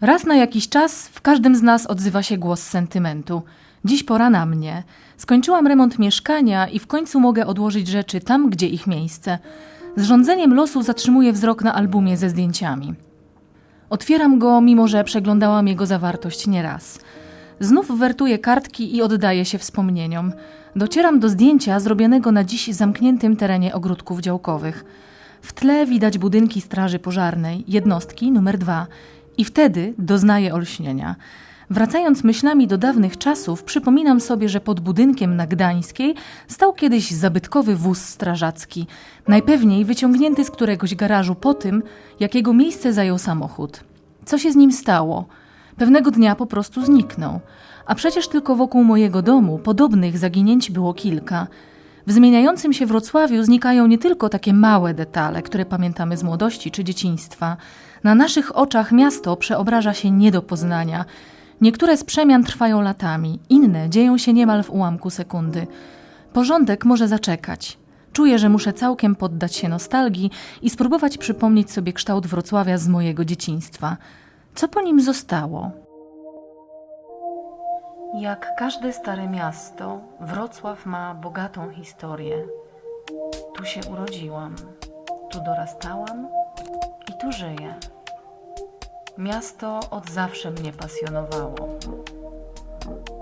Raz na jakiś czas w każdym z nas odzywa się głos sentymentu. Dziś pora na mnie. Skończyłam remont mieszkania i w końcu mogę odłożyć rzeczy tam, gdzie ich miejsce. Z rządzeniem losu zatrzymuję wzrok na albumie ze zdjęciami. Otwieram go, mimo że przeglądałam jego zawartość nieraz. Znów wertuję kartki i oddaję się wspomnieniom. Docieram do zdjęcia zrobionego na dziś zamkniętym terenie ogródków działkowych. W tle widać budynki Straży Pożarnej, jednostki numer dwa. I wtedy doznaję olśnienia. Wracając myślami do dawnych czasów, przypominam sobie, że pod budynkiem na Gdańskiej stał kiedyś zabytkowy wóz strażacki, najpewniej wyciągnięty z któregoś garażu po tym, jak jego miejsce zajął samochód. Co się z nim stało? Pewnego dnia po prostu zniknął. A przecież tylko wokół mojego domu podobnych zaginięć było kilka. W zmieniającym się Wrocławiu znikają nie tylko takie małe detale, które pamiętamy z młodości czy dzieciństwa. Na naszych oczach miasto przeobraża się nie do poznania. Niektóre z przemian trwają latami, inne dzieją się niemal w ułamku sekundy. Porządek może zaczekać. Czuję, że muszę całkiem poddać się nostalgii i spróbować przypomnieć sobie kształt Wrocławia z mojego dzieciństwa. Co po nim zostało? Jak każde stare miasto, Wrocław ma bogatą historię. Tu się urodziłam, tu dorastałam tu żyję. Miasto od zawsze mnie pasjonowało.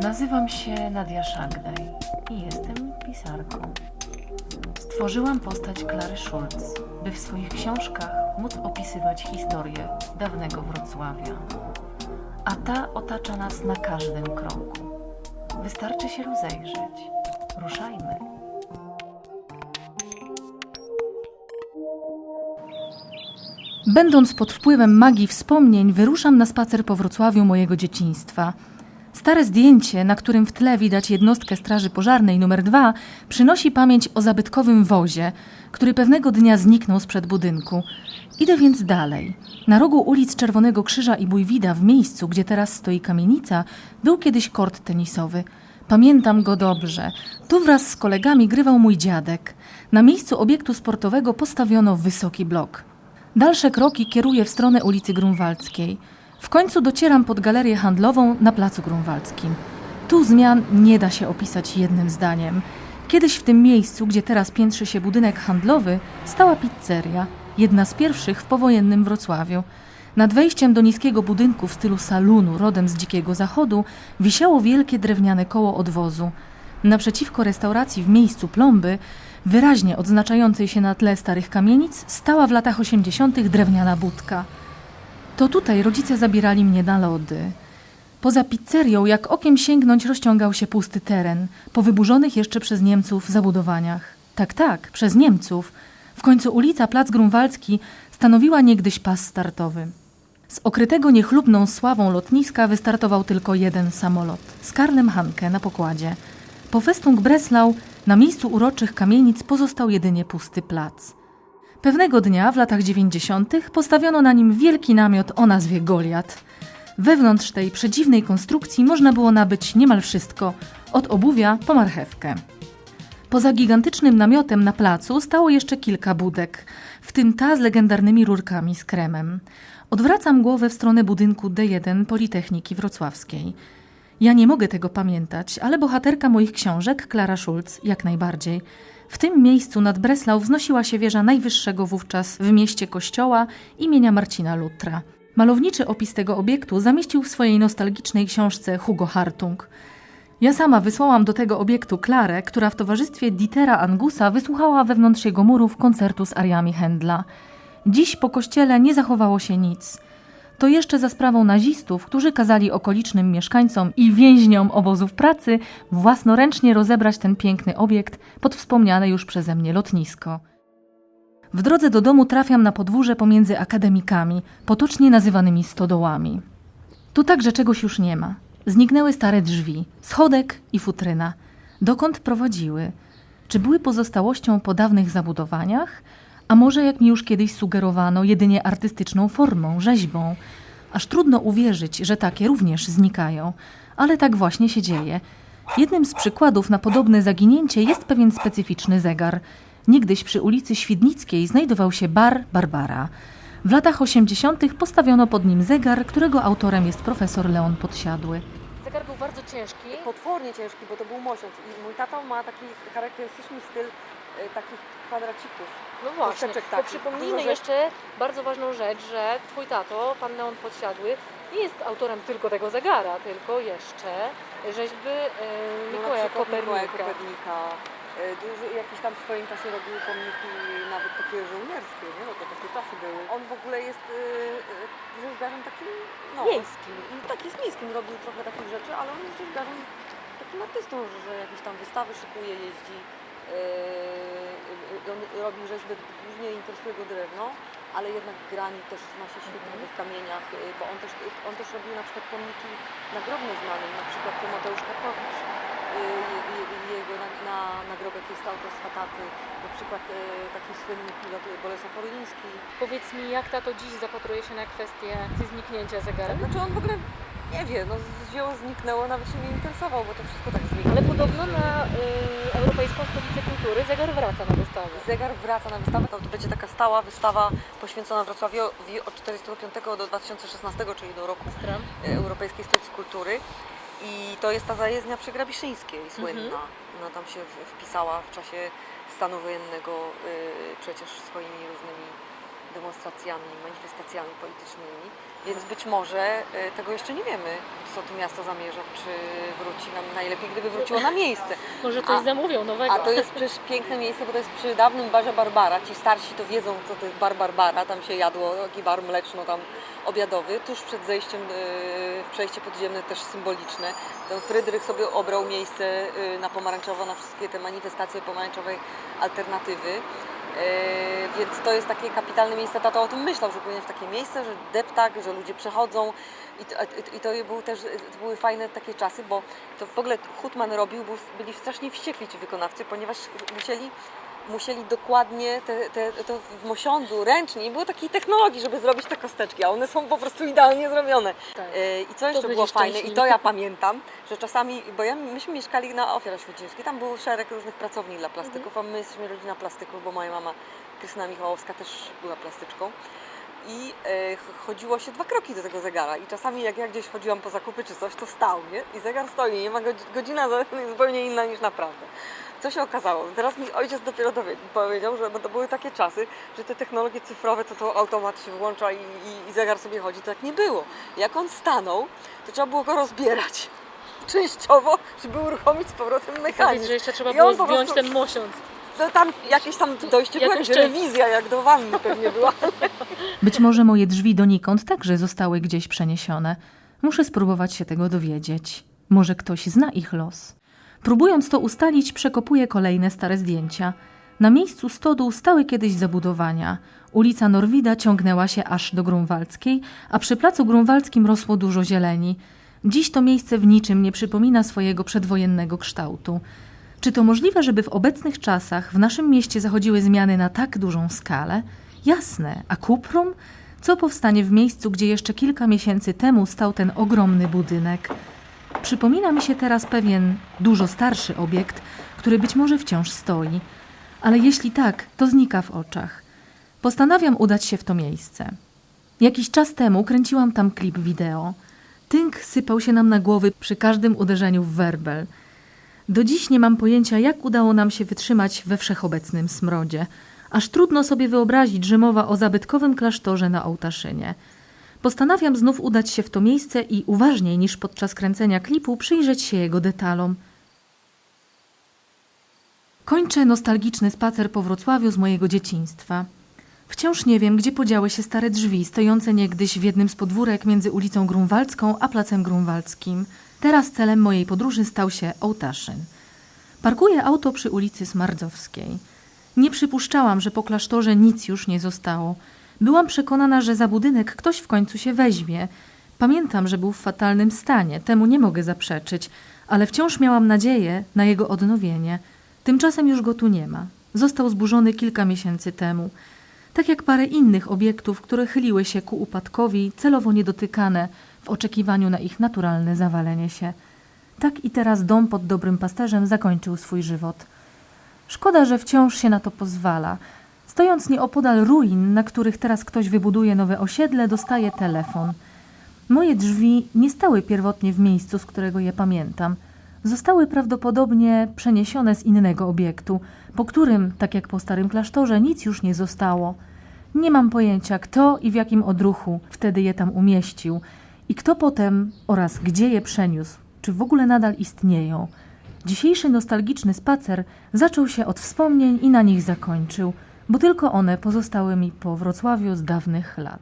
Nazywam się Nadia Szagdaj i jestem pisarką. Stworzyłam postać Klary Schulz, by w swoich książkach móc opisywać historię dawnego Wrocławia. A ta otacza nas na każdym kroku. Wystarczy się rozejrzeć. Ruszajmy. Będąc pod wpływem magii wspomnień, wyruszam na spacer po Wrocławiu mojego dzieciństwa. Stare zdjęcie, na którym w tle widać jednostkę Straży Pożarnej numer 2, przynosi pamięć o zabytkowym wozie, który pewnego dnia zniknął sprzed budynku. Idę więc dalej. Na rogu ulic Czerwonego Krzyża i Bójwida, w miejscu, gdzie teraz stoi kamienica, był kiedyś kort tenisowy. Pamiętam go dobrze. Tu wraz z kolegami grywał mój dziadek. Na miejscu obiektu sportowego postawiono wysoki blok. Dalsze kroki kieruję w stronę ulicy Grunwaldzkiej. W końcu docieram pod galerię handlową na placu Grunwaldzkim. Tu zmian nie da się opisać jednym zdaniem. Kiedyś w tym miejscu, gdzie teraz piętrzy się budynek handlowy, stała pizzeria, jedna z pierwszych w powojennym Wrocławiu. Nad wejściem do niskiego budynku w stylu salunu rodem z Dzikiego Zachodu wisiało wielkie drewniane koło odwozu. Naprzeciwko restauracji w miejscu plomby, wyraźnie odznaczającej się na tle starych kamienic, stała w latach 80. drewniana budka. To tutaj rodzice zabierali mnie na lody. Poza pizzerią, jak okiem sięgnąć, rozciągał się pusty teren, po wyburzonych jeszcze przez Niemców zabudowaniach. Tak, tak, przez Niemców. W końcu ulica Plac Grunwaldzki stanowiła niegdyś pas startowy. Z okrytego niechlubną sławą lotniska wystartował tylko jeden samolot z Karlem Hanke na pokładzie. Po Festung Breslau na miejscu uroczych kamienic pozostał jedynie pusty plac. Pewnego dnia w latach 90. postawiono na nim wielki namiot o nazwie Goliat. Wewnątrz tej przedziwnej konstrukcji można było nabyć niemal wszystko, od obuwia po marchewkę. Poza gigantycznym namiotem na placu stało jeszcze kilka budek, w tym ta z legendarnymi rurkami z kremem. Odwracam głowę w stronę budynku D1 Politechniki Wrocławskiej. Ja nie mogę tego pamiętać, ale bohaterka moich książek, Klara Schulz, jak najbardziej. W tym miejscu nad Breslau wznosiła się wieża najwyższego wówczas w mieście kościoła imienia Marcina Lutra. Malowniczy opis tego obiektu zamieścił w swojej nostalgicznej książce Hugo Hartung. Ja sama wysłałam do tego obiektu Klarę, która w towarzystwie Dietera Angusa wysłuchała wewnątrz jego murów koncertu z ariami Händla. Dziś po kościele nie zachowało się nic. To jeszcze za sprawą nazistów, którzy kazali okolicznym mieszkańcom i więźniom obozów pracy własnoręcznie rozebrać ten piękny obiekt pod wspomniane już przeze mnie lotnisko. W drodze do domu trafiam na podwórze pomiędzy akademikami, potocznie nazywanymi stodołami. Tu także czegoś już nie ma. Zniknęły stare drzwi, schodek i futryna. Dokąd prowadziły? Czy były pozostałością po dawnych zabudowaniach? A może, jak mi już kiedyś sugerowano, jedynie artystyczną formą, rzeźbą? Aż trudno uwierzyć, że takie również znikają. Ale tak właśnie się dzieje. Jednym z przykładów na podobne zaginięcie jest pewien specyficzny zegar. Niegdyś przy ulicy Świdnickiej znajdował się bar Barbara. W latach 80. postawiono pod nim zegar, którego autorem jest profesor Leon Podsiadły. Zegar był bardzo ciężki. potwornie ciężki, bo to był mosiąc. I mój tata ma taki charakterystyczny styl takich kwadracików. No właśnie, Kosteczek bo przypomnijmy dużo jeszcze bardzo ważną rzecz, że twój tato, pan Leon Podsiadły, nie jest autorem tylko tego zegara, tylko jeszcze rzeźby e, No, na Mikołaja przykład Mikołaja Kopernika. Kopernika. E, Dużo, jakieś tam w swoim czasie robił pomniki nawet takie żołnierskie, nie? Bo to takie czasy były. On w ogóle jest e, rzeźbiarzem takim, no, Miejskim. Tak, jest miejskim, robił trochę takich rzeczy, ale on jest rzeźbiarzem takim artystą, że, że jakieś tam wystawy szykuje, jeździ. Yy, on robi rzeźby, głównie interesuje go drewno, ale jednak granit też zna się świetnie Mhm. w kamieniach, yy, bo on też, on też robił na przykład pomniki nagrobne znanym, na przykład Mateusz Karpowicz. Yy, je- jego na, na, nagrobek jest autor z Fataty, na przykład taki słynny pilot Bolesław Orliński. Powiedz mi, jak tato dziś zapatruje się na kwestię zniknięcia zegara? Znaczy on w ogóle nie wie, no wzięło, zniknęło, nawet się nie interesował, bo to wszystko tak zniknęło. Ale podobno na y, Europejską Stolicę Kultury zegar wraca na wystawę. Zegar wraca na wystawę, to będzie taka stała wystawa poświęcona Wrocławiowi od 1945 do 2016, czyli do roku Stram. e, Europejskiej Stolicy Kultury. I to jest ta zajezdnia przy Grabiszyńskiej, słynna. Ona tam się wpisała w czasie stanu wojennego y, przecież swoimi różnymi demonstracjami, manifestacjami politycznymi. Więc być może y, tego jeszcze nie wiemy, co tu miasto zamierza, czy wróci nam najlepiej, gdyby wróciło na miejsce. Może coś A- zamówią nowego. A to jest przecież piękne miejsce, bo to jest przy dawnym barze Barbara. Ci starsi to wiedzą, co to jest bar Barbara. Tam się jadło taki bar mleczno tam obiadowy. Tuż przed zejściem yy, w przejście podziemne też symboliczne. Ten Frydrych sobie obrał miejsce yy, na pomarańczowo, na wszystkie te manifestacje pomarańczowej alternatywy. Yy, więc to jest takie kapitalne miejsce. Tato o tym myślał, że powinien w takie miejsce, że deptak, że ludzie przechodzą. I to, i to był też, to były fajne takie czasy, bo to w ogóle Hutman robił, byli strasznie wściekli ci wykonawcy, ponieważ musieli, musieli dokładnie te, te, to w mosiądzu ręcznie, nie było takiej technologii, żeby zrobić te kosteczki, a one są po prostu idealnie zrobione. Tak. E, I co jeszcze będzie było fajne, i szczęśliwy. to ja pamiętam, że czasami, bo ja, myśmy mieszkali na Ofiar Święcimskiej, tam był szereg różnych pracowni dla plastyków, a my jesteśmy rodzina plastyków, bo moja mama Krystyna Michałowska też była plastyczką. I e, ch- chodziło się dwa kroki do tego zegara i czasami jak ja gdzieś chodziłam po zakupy czy coś, to stał, nie? I zegar stoi, nie ma godzi- godzina zupełnie inna niż naprawdę. Co się okazało? Teraz mi ojciec dopiero dowie- powiedział, że to były takie czasy, że te technologie cyfrowe, to to automat się włącza i, i, i zegar sobie chodzi. To tak nie było. Jak on stanął, to trzeba było go rozbierać częściowo, żeby uruchomić z powrotem Powiedz, mechanizm. że jeszcze trzeba I było zdjąć prostu- ten mosiąc. No, tam jakieś tam dojście było, jakaś rewizja, jak do wanny pewnie była. Być może moje drzwi donikąd także zostały gdzieś przeniesione. Muszę spróbować się tego dowiedzieć. Może ktoś zna ich los. Próbując to ustalić, przekopuję kolejne stare zdjęcia. Na miejscu stodół stały kiedyś zabudowania. Ulica Norwida ciągnęła się aż do Grunwaldzkiej, a przy placu grunwaldzkim rosło dużo zieleni. Dziś to miejsce w niczym nie przypomina swojego przedwojennego kształtu. Czy to możliwe, żeby w obecnych czasach w naszym mieście zachodziły zmiany na tak dużą skalę? Jasne, a Kuprum? Co powstanie w miejscu, gdzie jeszcze kilka miesięcy temu stał ten ogromny budynek? Przypomina mi się teraz pewien dużo starszy obiekt, który być może wciąż stoi, ale jeśli tak, to znika w oczach. Postanawiam udać się w to miejsce. Jakiś czas temu kręciłam tam klip wideo. Tynk sypał się nam na głowy przy każdym uderzeniu w werbel. Do dziś nie mam pojęcia, jak udało nam się wytrzymać we wszechobecnym smrodzie. Aż trudno sobie wyobrazić, że mowa o zabytkowym klasztorze na Ołtaszynie. Postanawiam znów udać się w to miejsce i uważniej niż podczas kręcenia klipu przyjrzeć się jego detalom. Kończę nostalgiczny spacer po Wrocławiu z mojego dzieciństwa. Wciąż nie wiem, gdzie podziały się stare drzwi stojące niegdyś w jednym z podwórek między ulicą Grunwaldzką a placem Grunwaldzkim. Teraz celem mojej podróży stał się Ołtaszyn. Parkuję auto przy ulicy Smardzowskiej. Nie przypuszczałam, że po klasztorze nic już nie zostało. Byłam przekonana, że za budynek ktoś w końcu się weźmie. Pamiętam, że był w fatalnym stanie, temu nie mogę zaprzeczyć, ale wciąż miałam nadzieję na jego odnowienie. Tymczasem już go tu nie ma. Został zburzony kilka miesięcy temu. Tak jak parę innych obiektów, które chyliły się ku upadkowi, celowo niedotykane, w oczekiwaniu na ich naturalne zawalenie się. Tak i teraz dom pod dobrym pasterzem zakończył swój żywot. Szkoda, że wciąż się na to pozwala. Stojąc nieopodal ruin, na których teraz ktoś wybuduje nowe osiedle, dostaję telefon. Moje drzwi nie stały pierwotnie w miejscu, z którego je pamiętam. Zostały prawdopodobnie przeniesione z innego obiektu, po którym, tak jak po starym klasztorze, nic już nie zostało. Nie mam pojęcia, kto i w jakim odruchu wtedy je tam umieścił i kto potem oraz gdzie je przeniósł, czy w ogóle nadal istnieją. Dzisiejszy nostalgiczny spacer zaczął się od wspomnień i na nich zakończył, bo tylko one pozostały mi po Wrocławiu z dawnych lat.